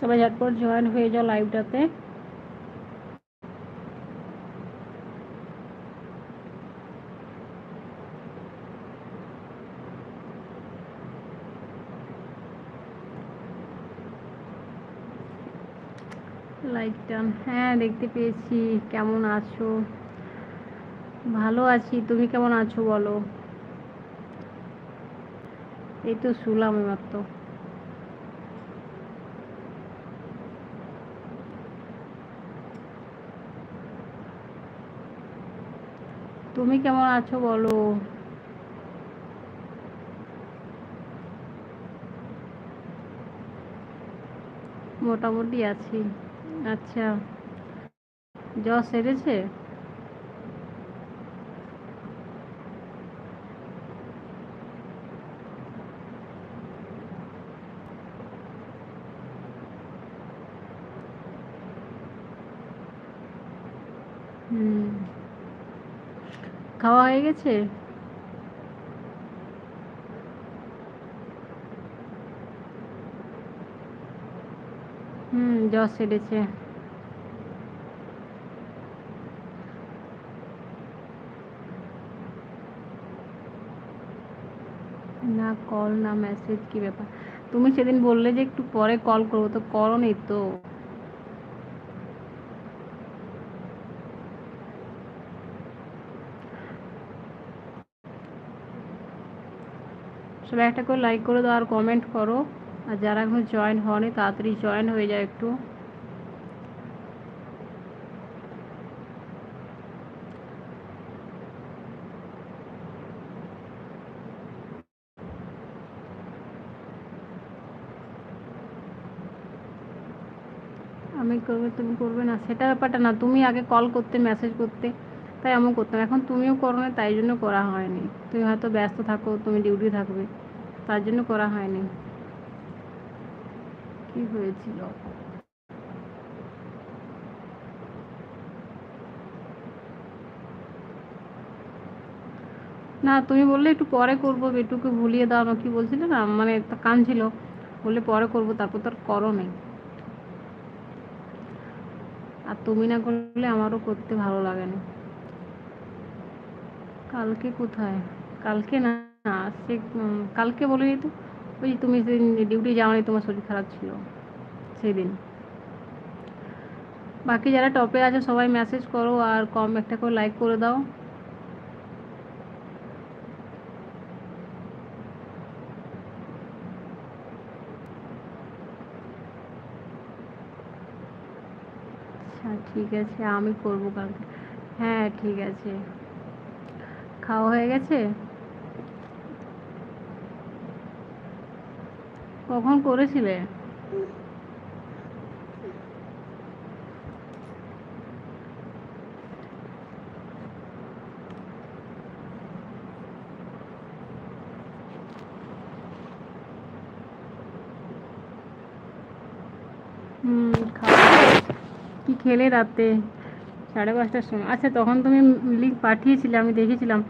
সবাই ঝটপট জয়েন হয়ে যাও লাইভটাতে হ্যাঁ দেখতে পেয়েছি। কেমন আছো? ভালো আছি। তুমি কেমন আছো বলো? এই তো শুলাম মাত্র তুমি কেমন আছো বলো? মোটামুটি আছি। আচ্ছা জ্বর সেরেছে? হুম। খাওয়া হয়ে গেছে? হুম, জ্বর সেরেছে। না কল না মেসেজ কি ব্যাপার? তুমি সেদিন বললে যে একটু পরে কল করব, তো করো তো। সবাই একটা করে লাইক করে দাও আর কমেন্ট করো। আর যারা এখন জয়েন হয়নি তাড়াতাড়ি জয়েন হয়ে যায় একটু। আমি করবে, তুমি করবে না। সেটা ব্যাপারটা না, তুমি আগে কল করতে মেসেজ করতে। তাই এমন করতাম। এখন তুমিও করো না তাই জন্য করা হয়নি। তুমি হয়তো ব্যস্ত থাকো, তুমি ডিউটি থাকবে, তার জন্য করা হয়নি। কি হয়েছিল? না, তুমি বললে একটু পরে করব বেটুকে ভুলিয়ে দাও না কি বলছিলে না মানে কান ছিল, বললে পরে করব, তারপর তো আর করো নেই আর তুমি না করলে আমারও করতে ভালো লাগে না। কালকে কোথায়? কালকে না সে কালকে বলিনি তো। ওই তুমি সেদিন ডিউটি যাওনি, তোমার শরীর খারাপ ছিল। সেদিন। বাকি যারা টপে আছে, সবাই মেসেজ করো আর কম একটা করে লাইক করে দাও। আচ্ছা ঠিক আছে, আমি করব কালকে। হ্যাঁ ঠিক আছে। খাওয়া হয়ে গেছে? কখন করেছিলে? কি খেলে রাতে? সাড়ে পাঁচটার সময়। আচ্ছা তখন তুমি লিঙ্ক পাঠিয়েছিলে আমি দেখেছিলাম।